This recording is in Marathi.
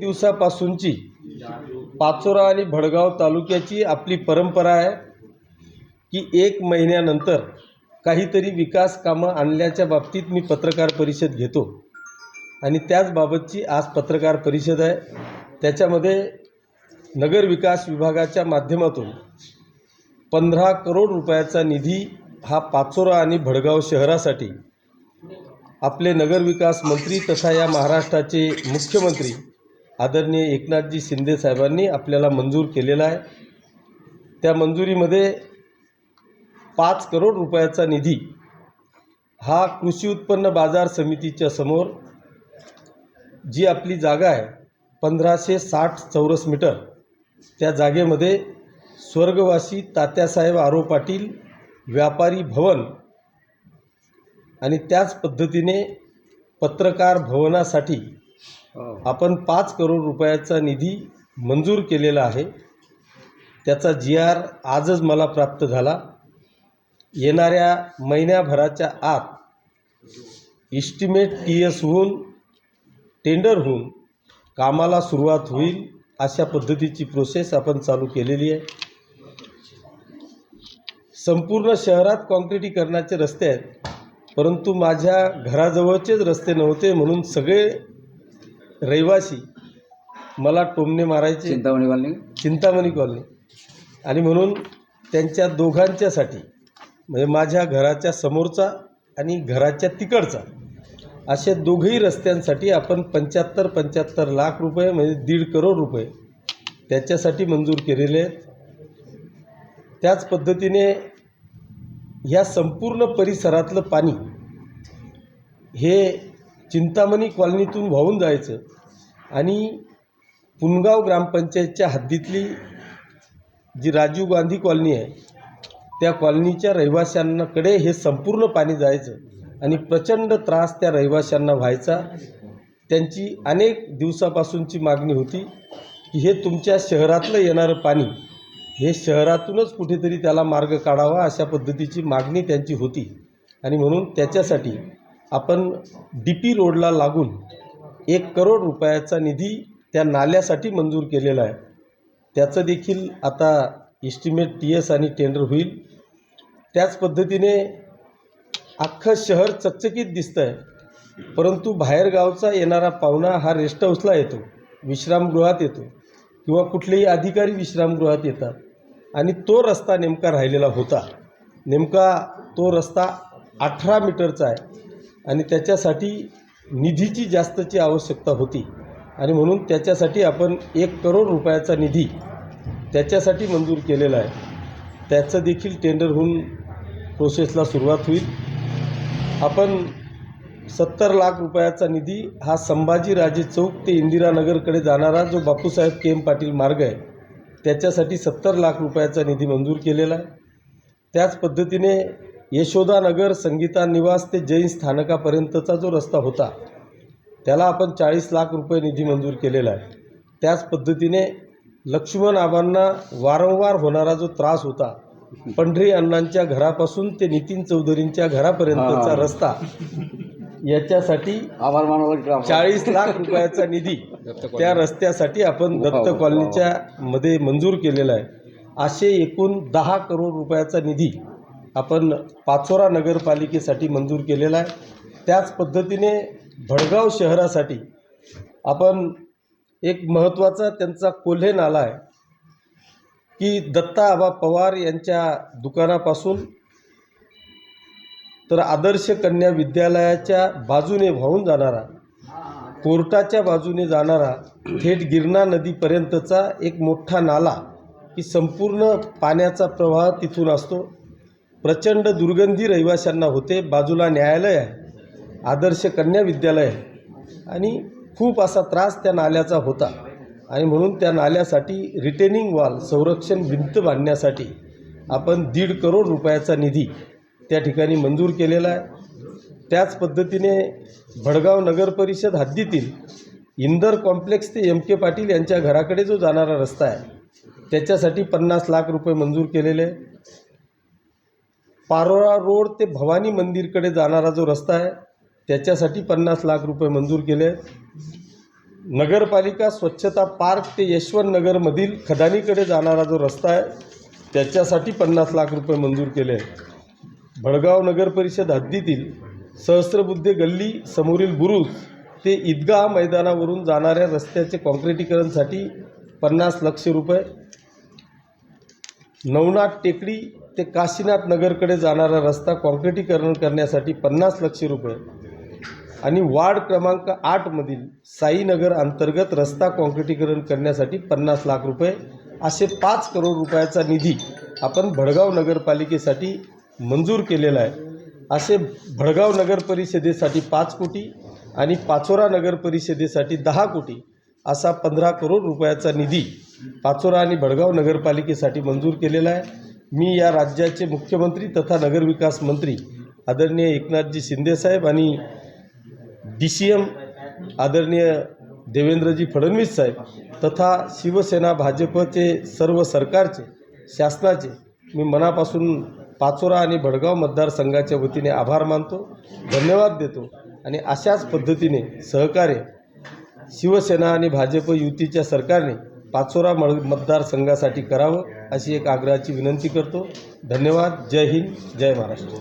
दिवसापासूनची. पाचोरा आणि भडगाव तालुक्याची आपली परंपरा आहे की एक महिन्यानंतर काहीतरी विकास कामं आणल्याच्या बाबतीत मी पत्रकार परिषद घेतो. आणि त्याचबाबतची आज पत्रकार परिषद आहे. त्याच्यामध्ये नगरविकास विभागाच्या माध्यमातून पंधरा करोड रुपयाचा निधी हा पाचोरा आणि भडगाव शहरासाठी आपले नगरविकास मंत्री तथा या महाराष्ट्राचे मुख्यमंत्री आदरणीय एकनाथजी शिंदे साहेबांनी आपल्याला मंजूर केलेला आहे. त्या मंजुरीमध्ये पाच करोड रुपयाचा निधी हा कृषी उत्पन्न बाजार समितीच्या समोर जी आपली जागा आहे पंधराशे साठ चौरस मीटर त्या जागेमध्ये स्वर्गवासी तात्यासाहेब आरो पाटील व्यापारी भवन आणि त्याच पद्धतीने पत्रकार भवनासाठी हो. आपण पाच करोड रुपयाचा निधी मंजूर केलेला आहे. त्याचा जी आर आजच मला प्राप्त झाला. येणाऱ्या महिन्याभराच्या आत इस्टिमेट टी एस होऊन टेंडर होऊन कामाला सुरुवात होईल अशा पद्धतीची प्रोसेस आपण चालू केलेली आहे. संपूर्ण शहरात काँक्रिटीकरणाचे रस्ते आहेत परंतु माझ्या घराजवळचेच रस्ते नव्हते म्हणून सगळे रहिवासी मला टोमणे मारायचे. Chintamani colony Chintamani colony. आणि म्हणून त्यांच्या दोघांच्यासाठी म्हणजे माझ्या घराच्या समोरचा आणि घराच्या तिकडचा असे दोघंही रस्त्यांसाठी आपण पंच्याहत्तर पंच्याहत्तर लाख रुपये म्हणजे दीड करोड रुपये त्याच्यासाठी मंजूर केलेले आहेत. त्याच पद्धतीने ह्या संपूर्ण परिसरातलं पाणी हे चिंतामणी कॉलनीतून वाहून जायचं आणि पुनगाव ग्रामपंचायतच्या हद्दीतली जी राजीव गांधी कॉलनी आहे त्या कॉलनीच्या रहिवाशांकडे हे संपूर्ण पाणी जायचं आणि प्रचंड त्रास त्या रहिवाशांना व्हायचा. त्यांची अनेक दिवसापासूनची मागणी होती की हे तुमच्या शहरातलं येणारं पाणी हे शहरातूनच कुठेतरी त्याला मार्ग काढावा अशा पद्धतीची मागणी त्यांची होती. आणि म्हणून त्याच्यासाठी आपण डी पी रोडला लागून एक करोड रुपयाचा निधी त्या नाल्यासाठी मंजूर केलेला आहे. त्याचं देखील आता इस्टिमेट टी एस आणि टेंडर होईल. त्याच पद्धतीने अख्खं शहर चकचकीत दिसतं आहे परंतु बाहेरगावचा येणारा पाहुणा हा रेस्ट हाऊसला येतो विश्रामगृहात येतो किंवा कुठलेही अधिकारी विश्रामगृहात येतात. आणि तो रस्ता नेमका राहिलेला होता. नेमका तो रस्ता अठरा मीटरचा आहे. आणि त्याच्यासाठी निधीची जास्तची आवश्यकता होती. आणि म्हणून त्याच्यासाठी आपण एक करोड रुपयाचा निधी त्याच्यासाठी मंजूर केलेला आहे. त्याचं देखील टेंडर होऊन प्रोसेसला सुरुवात होईल. आपण सत्तर लाख रुपयाचा निधी हा संभाजीराजे चौक ते इंदिरानगरकडे जाणारा जो बापूसाहेब के एम पाटील मार्ग आहे त्याच्यासाठी सत्तर लाख रुपयाचा निधी मंजूर केलेला आहे. त्याच पद्धतीने यशोदानगर संगीता निवास ते जैन स्थानकापर्यंतचा जो रस्ता होता त्याला आपण चाळीस लाख रुपये निधी मंजूर केलेला आहे. त्याच पद्धतीने लक्ष्मण आबांना वारंवार होणारा जो त्रास होता पंढरी अण्णांच्या घरापासून ते नितीन चौधरींच्या घरापर्यंतचा हा. रस्ता याच्यासाठी आभार मानव चाळीस लाख रुपयाचा निधी त्या रस्त्यासाठी आपण दत्त कॉलनीच्या मध्ये मंजूर केलेला आहे. असे एकूण दहा करोड रुपयाचा निधी आपण पाचोरा नगरपालिकेसाठी मंजूर केलेला आहे. त्याच पद्धतीने भडगाव शहरासाठी आपण एक महत्त्वाचा त्यांचा कोल्हे नाला आहे की दत्ता आबा पवार यांच्या दुकानापासून तर आदर्श कन्या विद्यालयाच्या बाजूने वाहून जाणारा कोर्टाच्या बाजूने जाणारा थेट गिरणा नदीपर्यंतचा एक मोठा नाला की संपूर्ण पाण्याचा प्रवाह तिथून असतो. प्रचंड दुर्गंधी रहिवाशांना होते. बाजूला न्यायालय आहे. आदर्श कन्या विद्यालय आहे. आणि खूप असा त्रास त्या नाल्याचा होता. आणि म्हणून त्या नाल्यासाठी रिटेनिंग वॉल संरक्षण भिंत बांधण्यासाठी आपण दीड करोड रुपयाचा निधी त्या ठिकाणी मंजूर केलेला आहे. त्याच पद्धतीने भडगाव नगर परिषद हद्दीतील इंदर कॉम्प्लेक्स ते एम के पाटील यांच्या घराकडे जो जाणारा रस्ता आहे त्याच्यासाठी पन्नास लाख रुपये मंजूर केलेले आहे. पारोळा रोड ते भवानी मंदिरकडे जाणारा जो रस्ता आहे त्याच्यासाठी पन्नास लाख रुपये मंजूर केले आहेत. नगरपालिका स्वच्छता पार्क ते यशवंत नगरमधील खदानीकडे जाणारा जो रस्ता आहे त्याच्यासाठी पन्नास लाख रुपये मंजूर केले आहेत. भडगाव नगर परिषद हद्दीतील सहस्त्रबुद्धे गल्ली समोरील बुरुज ते ईदगाह मैदानावरून जाणाऱ्या रस्त्याचे कॉन्क्रिटीकरणसाठी पन्नास लक्ष रुपये नवनाथ टेकडी ते काशीनाथ नगरकडे जाणारा रस्ता कॉन्क्रिटीकरण करण्यासाठी पन्नास लक्ष रुपये आणि वार्ड क्रमांक आठमधील साईनगर अंतर्गत रस्ता कॉन्क्रिटीकरण करण्यासाठी पन्नास लाख रुपये असे पाच करोड रुपयाचा निधी आपण भडगाव नगरपालिकेसाठी मंजूर केलेला आहे. असे भडगाव नगर परिषदेसाठी पाच कोटी आणि पाचोरा नगर परिषदेसाठी दहा कोटी असा पंधरा करोड रुपयाचा निधी पाचोरा आणि भडगाव नगरपालिकेसाठी मंजूर केलेला आहे. मी या राज्याचे मुख्यमंत्री तथा नगरविकास मंत्री आदरणीय एकनाथजी शिंदेसाहेब आणि डी सी एम आदरणीय देवेंद्रजी फडणवीस साहेब तथा शिवसेना भाजपचे सर्व सरकारचे शासनाचे मी मनापासून पाचोरा आणि भडगाव मतदारसंघाच्या वतीने आभार मानतो धन्यवाद देतो आणि अशाच पद्धतीने सहकार्य शिवसेना आणि भाजप युतीच्या सरकारने पाचोरा मळ मतदारसंघासाठी करावं अशी एक आग्रहाची विनंती करतो. धन्यवाद. जय हिंद. जय महाराष्ट्र.